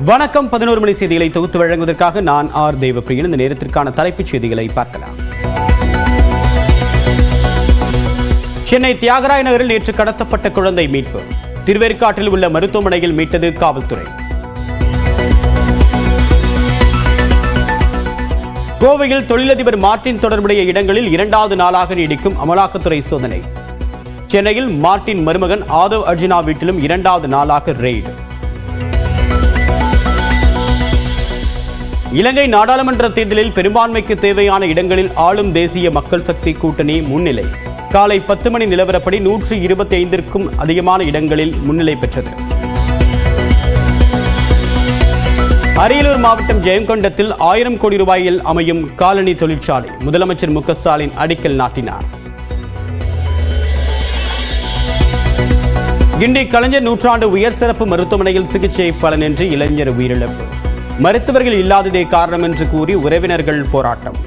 வணக்கம். பதினோரு மணி செய்திகளை தொகுத்து வழங்குவதற்காக நான் ஆர் தேவப்பிரியன். இந்த நேரத்திற்கான தலைப்புச் செய்திகளை பார்க்கலாம். சென்னை தியாகராய நகரில் நேற்று கடத்தப்பட்ட குழந்தை மீட்பு. திருவேற்காட்டில் உள்ள மருத்துவமனையில் மீட்டது காவல்துறை. கோவையில் தொழிலதிபர் மார்டின் தொடர்புடைய இடங்களில் இரண்டாவது நாளாக நீடிக்கும் அமலாக்கத்துறை சோதனை. சென்னையில் மார்டின் மருமகன் ஆதவ் அர்ஜுனா வீட்டிலும் இரண்டாவது நாளாக ரெய்டு. இலங்கை நாடாளுமன்ற தேர்தலில் பெரும்பான்மைக்கு தேவையான இடங்களில் ஆளும் தேசிய மக்கள் சக்தி கூட்டணி முன்னிலை. காலை பத்து மணி நிலவரப்படி நூற்று இருபத்தி ஐந்திற்கும் அதிகமான இடங்களில் முன்னிலை பெற்றது. அரியலூர் மாவட்டம் ஜெயங்கொண்டத்தில் ஆயிரம் கோடி ரூபாயில் அமையும் காலனி தொழிற்சாலை. முதலமைச்சர் மு ஸ்டாலின் அடிக்கல் நாட்டினார். கிண்டி கலைஞர் நூற்றாண்டு உயர் சிறப்பு மருத்துவமனையில் சிகிச்சை பலனின்றி இளைஞர் உயிரிழப்பு. மருத்துவர்கள் இல்லாததே காரணம் என்று கூறி உறவினர்கள் போராட்டம்.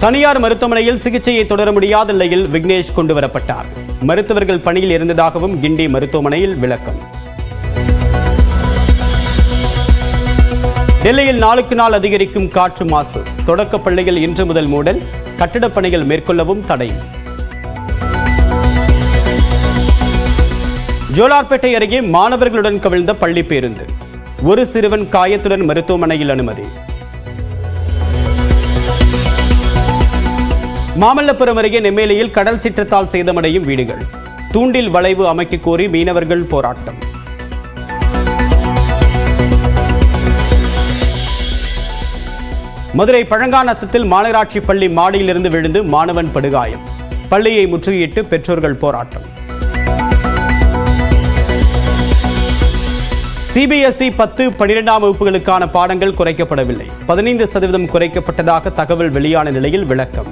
தனியார் மருத்துவமனையில் சிகிச்சையை தொடர முடியாத நிலையில் விக்னேஷ் கொண்டு வரப்பட்டார் மருத்துவர்கள் பணியில் இருந்ததாகவும் கிண்டி மருத்துவமனையில் விளக்கம். டெல்லியில் நாளுக்கு நாள் அதிகரிக்கும் காற்று மாசு. தொடக்க பள்ளிகள் இன்று முதல் மூடல். கட்டிடப் பணிகள் மேற்கொள்ளவும் தடை. ஜோலார்பேட்டை அருகே மாணவர்களுடன் கவிழ்ந்த பள்ளி பேருந்து. ஒரு சிறுவன் காயத்துடன் மருத்துவமனையில் அனுமதி. மாமல்லபுரம் அருகே நெம்மேலியில் கடல் சீற்றத்தால் சேதமடையும் வீடுகள். தூண்டில் வளைவு அமைக்க கோரி மீனவர்கள் போராட்டம். மதுரை பழங்காநத்தத்தில் மாநகராட்சி பள்ளி மாடியிலிருந்து விழுந்து மாணவன் படுகாயம். பள்ளியை முற்றுகையிட்டு பெற்றோர்கள் போராட்டம். சிபிஎஸ்இ பத்து பனிரெண்டாம் வகுப்புகளுக்கான பாடங்கள் குறைக்கப்படவில்லை. பதினைந்து சதவீதம் குறைக்கப்பட்டதாக தகவல் வெளியான நிலையில் விளக்கம்.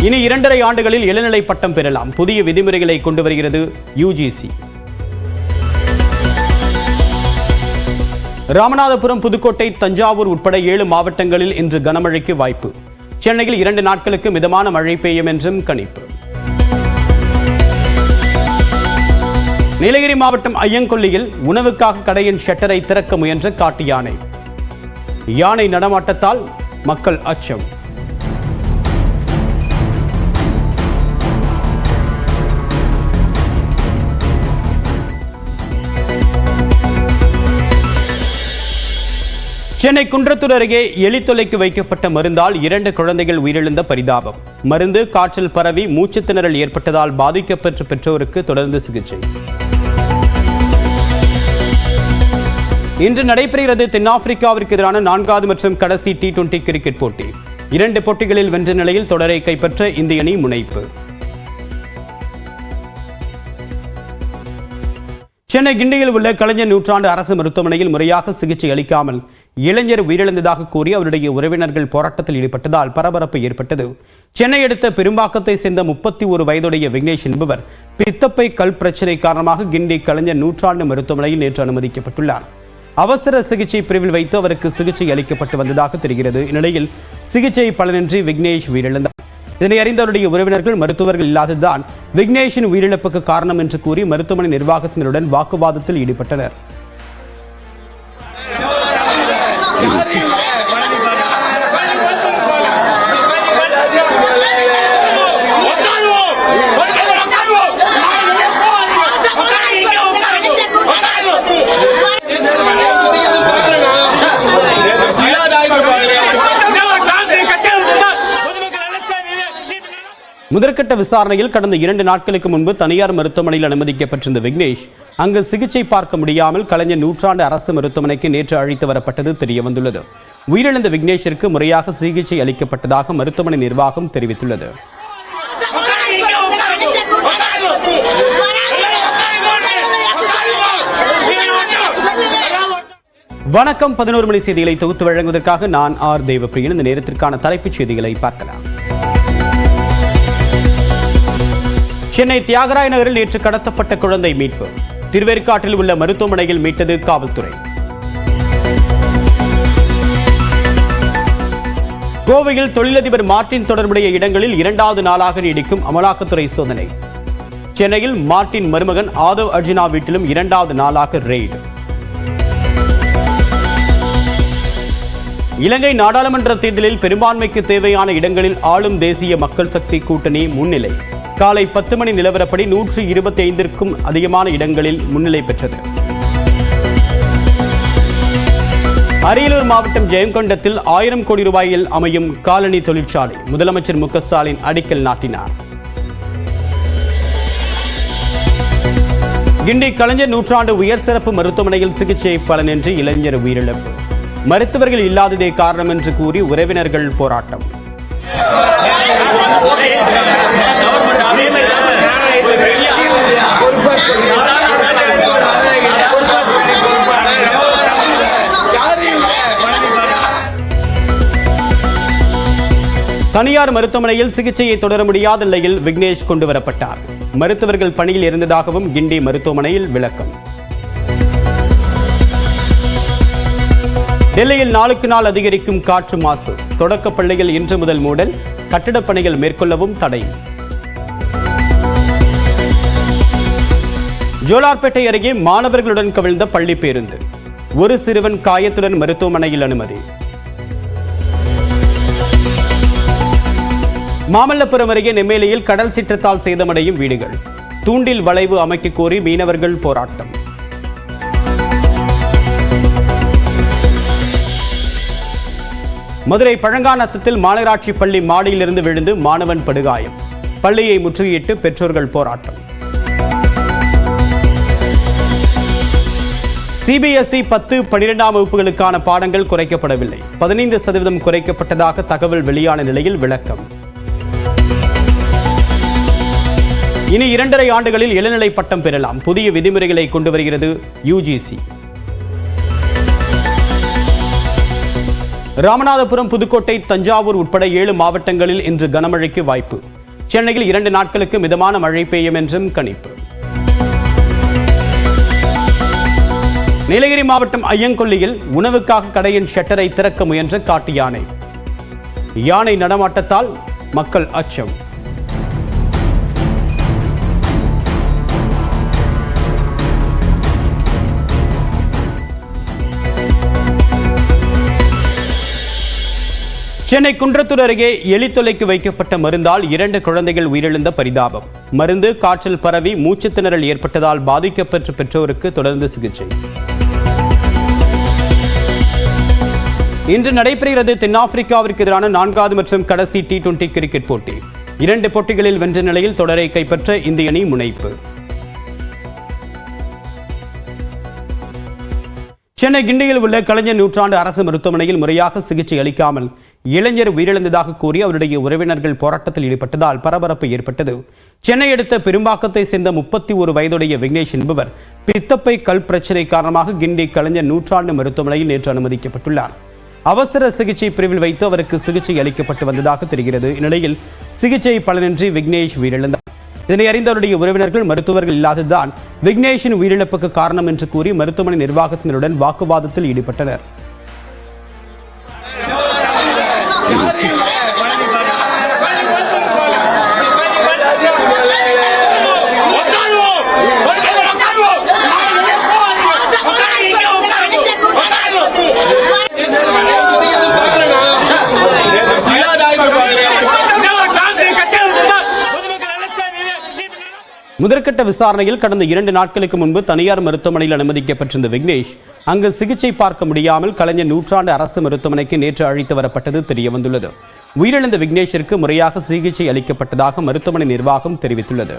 இனி இரண்டரை ஆண்டுகளில் இளநிலை பட்டம் பெறலாம். புதிய விதிமுறைகளை கொண்டு வருகிறது யுஜிசி. ராமநாதபுரம் புதுக்கோட்டை தஞ்சாவூர் உட்பட ஏழு மாவட்டங்களில் இன்று கனமழைக்கு வாய்ப்பு. சென்னையில் இரண்டு நாட்களுக்கு மிதமான மழை பெய்யும் என்றும் கணிப்பு. நீலகிரி மாவட்டம் ஐயங்கொல்லியில் உணவுக்காக கடையின் ஷட்டரை திறக்க முயன்ற காட்டு யானை. யானை நடமாட்டத்தால் மக்கள் அச்சம். சென்னை குன்றத்தூர் அருகே எலித்தொலைக்கு வைக்கப்பட்ட மருந்தால் இரண்டு குழந்தைகள் உயிரிழந்த பரிதாபம். மருந்து காற்றில் பரவி மூச்சு திணறல் ஏற்பட்டதால் பாதிக்கப்பட்ட பெற்றோருக்கு தொடர்ந்து சிகிச்சை. இன்று நடைபெறுகிறது தென்னாப்பிரிக்காவிற்கு எதிரான நான்காவது மற்றும் கடைசி டி டுவெண்டி கிரிக்கெட் போட்டி. இரண்டு போட்டிகளில் வென்ற நிலையில் தொடரை கைப்பற்ற இந்திய அணி முனைப்பு. சென்னை கிண்டியில் உள்ள கலைஞர் நூற்றாண்டு அரசு மருத்துவமனையில் முறையாக சிகிச்சை அளிக்காமல் இளைஞர் உயிரிழந்ததாக கூறி அவருடைய உறவினர்கள் போராட்டத்தில் ஈடுபட்டதால் பரபரப்பு ஏற்பட்டது. சென்னை அடுத்த பெரும்பாக்கத்தை சேர்ந்த முப்பத்தி ஒரு வயதுடைய விக்னேஷ் என்பவர் பித்தப்பை கல் பிரச்சனை காரணமாக கிண்டி கலைஞர் நூற்றாண்டு மருத்துவமனையில் நேற்று அனுமதிக்கப்பட்டுள்ளார். அவசர சிகிச்சை பிரிவில் வைத்து அவருக்கு சிகிச்சை அளிக்கப்பட்டு வந்ததாக தெரிகிறது. இந்நிலையில் சிகிச்சை பலனின்றி விக்னேஷ் உயிரிழந்தார். இதனை அறிந்த அவருடைய உறவினர்கள் மருத்துவர்கள் இல்லாததுதான் விக்னேஷின் உயிரிழப்புக்கு காரணம் என்று கூறி மருத்துவமனை நிர்வாகத்தினருடன் வாக்குவாதத்தில் ஈடுபட்டனர். Got him! விசாரணையில் கடந்த இரண்டு நாட்களுக்கு முன்பு தனியார் மருத்துவமனையில் அனுமதிக்கப்பட்டிருந்த விக்னேஷ் அங்கு சிகிச்சை பார்க்க முடியாமல் கலைஞர் நூற்றாண்டு அரசு மருத்துவமனைக்கு நேற்று அழைத்து வரப்பட்டது தெரியவந்துள்ளது. உயிரிழந்த விக்னேஷிற்கு முறையாக சிகிச்சை அளிக்கப்பட்டதாக மருத்துவமனை நிர்வாகம் தெரிவித்துள்ளது. வணக்கம். பதினோரு மணி செய்திகளை தொகுத்து வழங்குவதற்காக நான் ஆர் தேவப்பிரியன். இந்த நேரத்திற்கான தலைப்புச் செய்திகளை பார்க்கலாம். சென்னை தியாகராய நகரில் நேற்று கடத்தப்பட்ட குழந்தை மீட்பு. திருவேற்காட்டில் உள்ள மருத்துவமனையில் மீட்டது காவல்துறை. கோவையில் தொழிலதிபர் மார்ட்டின் தொடர்புடைய இடங்களில் இரண்டாவது நாளாக நீடிக்கும் அமலாக்கத்துறை சோதனை. சென்னையில் மார்ட்டின் மருமகன் ஆதவ் அர்ஜுனா வீட்டிலும் இரண்டாவது நாளாக ரெய்டு. இலங்கை நாடாளுமன்ற தேர்தலில் பெரும்பான்மைக்கு தேவையான இடங்களில் ஆளும் தேசிய மக்கள் சக்தி கூட்டணி முன்னிலை. காலை பத்து மணி நிலவரப்படி நூற்று இருபத்தி ஐந்திற்கும் அதிகமான இடங்களில் முன்னிலை பெற்றது. அரியலூர் மாவட்டம் ஜெயங்கொண்டத்தில் ஆயிரம் கோடி ரூபாயில் அமையும் காலனி தொழிற்சாலை. முதலமைச்சர் மு ஸ்டாலின் அடிக்கல் நாட்டினார். கிண்டி கலைஞர் நூற்றாண்டு உயர் சிறப்பு மருத்துவமனையில் சிகிச்சை பலனின்றி இளைஞர் உயிரிழப்பு. மருத்துவர்கள் இல்லாததே காரணம் என்று கூறி உறவினர்கள் போராட்டம். தனியார் மருத்துவமனையில் சிகிச்சையை தொடர முடியாத நிலையில் விக்னேஷ் கொண்டு வரப்பட்டார் மருத்துவர்கள் பணியில் இருந்ததாகவும் கிண்டி மருத்துவமனையில் விளக்கம். டெல்லியில் நாளுக்கு நாள் அதிகரிக்கும் காற்று மாசு. தொடக்கப் பள்ளியில் இன்று முதல் மூடல். கட்டிடப் பணிகள் மேற்கொள்ளவும் தடை. ஜோலார்பேட்டை அருகே மாணவர்களுடன் கவிழ்ந்த பள்ளி பேருந்து. ஒரு சிறுவன் காயத்துடன் மருத்துவமனையில் அனுமதி. மாமல்லபுரம் அருகே நெம்மேலியில் கடல் சீற்றத்தால் சேதமடையும் வீடுகள். தூண்டில் வளைவு அமைக்க கோரி மீனவர்கள் போராட்டம். மதுரை பழங்காநத்தத்தில் மாநகராட்சி பள்ளி மாடியிலிருந்து விழுந்து மாணவன் படுகாயம். பள்ளியை முற்றுகையிட்டு பெற்றோர்கள் போராட்டம். சிபிஎஸ்இ பத்து பனிரெண்டாம் வகுப்புகளுக்கான பாடங்கள் குறைக்கப்படவில்லை. பதினைந்து சதவீதம் குறைக்கப்பட்டதாக தகவல் வெளியான நிலையில் விளக்கம். இனி இரண்டரை ஆண்டுகளில் இளநிலை பட்டம் பெறலாம். புதிய விதிமுறைகளை கொண்டு வருகிறது யுஜிசி. ராமநாதபுரம் புதுக்கோட்டை தஞ்சாவூர் உட்பட ஏழு மாவட்டங்களில் இன்று கனமழைக்கு வாய்ப்பு. சென்னையில் இரண்டு நாட்களுக்கு மிதமான மழை பெய்யும் என்றும் கணிப்பு. நீலகிரி மாவட்டம் ஐயங்கொல்லியில் உணவுக்காக கடையின் ஷட்டரை திறக்க முயன்ற காட்டு யானை. யானை நடமாட்டத்தால் மக்கள் அச்சம். சென்னை குன்றத்தூர் அருகே எலித்தொலைக்கு வைக்கப்பட்ட மருந்தால் இரண்டு குழந்தைகள் உயிரிழந்த பரிதாபம். மருந்து காற்றில் பரவி மூச்சுத்திணறல் ஏற்பட்டதால் பாதிக்கப்பெற்ற பெற்றோருக்கு தொடர்ந்து சிகிச்சை. இன்று நடைபெறுகிறது தென்னாப்பிரிக்காவிற்கு எதிரான நான்காவது மற்றும் கடைசி டி டுவெண்டி கிரிக்கெட் போட்டி. இரண்டு போட்டிகளில் வென்ற நிலையில் தொடரை கைப்பற்ற இந்திய அணி முனைப்பு. சென்னை கிண்டியில் உள்ள கலைஞர் நூற்றாண்டு அரசு மருத்துவமனையில் முறையாக சிகிச்சை அளிக்காமல் இளைஞர் உயிரிழந்ததாக கூறி அவருடைய உறவினர்கள் போராட்டத்தில் ஈடுபட்டதால் பரபரப்பு ஏற்பட்டது. சென்னை அடுத்த பெரும்பாக்கத்தை சேர்ந்த முப்பத்தி ஒரு வயதுடைய விக்னேஷ் என்பவர் பித்தப்பை கல் பிரச்சினை காரணமாக கிண்டி கலைஞர் நூற்றாண்டு மருத்துவமனையில் நேற்று அனுமதிக்கப்பட்டுள்ளார். அவசர சிகிச்சை பிரிவில் வைத்து அவருக்கு சிகிச்சை அளிக்கப்பட்டு வந்ததாக தெரிகிறது. இந்நிலையில் சிகிச்சை பலனின்றி விக்னேஷ் உயிரிழந்தார். இதனை அறிந்தவருடைய உறவினர்கள் மருத்துவர்கள் இல்லாததுதான் விக்னேஷின் உயிரிழப்புக்கு காரணம் என்று கூறி மருத்துவமனை நிர்வாகத்தினருடன் வாக்குவாதத்தில் ஈடுபட்டனர். முதற்கட்ட விசாரணையில் கடந்த இரண்டு நாட்களுக்கு முன்பு தனியார் மருத்துவமனையில் அனுமதிக்கப்பட்டிருந்த விக்னேஷ் அங்கு சிகிச்சை பார்க்க முடியாமல் கலைஞர் நூற்றாண்டு அரசு மருத்துவமனைக்கு நேற்று அழைத்து வரப்பட்டது தெரியவந்துள்ளது. உயிரிழந்த விக்னேஷிற்கு முறையாக சிகிச்சை அளிக்கப்பட்டதாக மருத்துவமனை நிர்வாகம் தெரிவித்துள்ளது.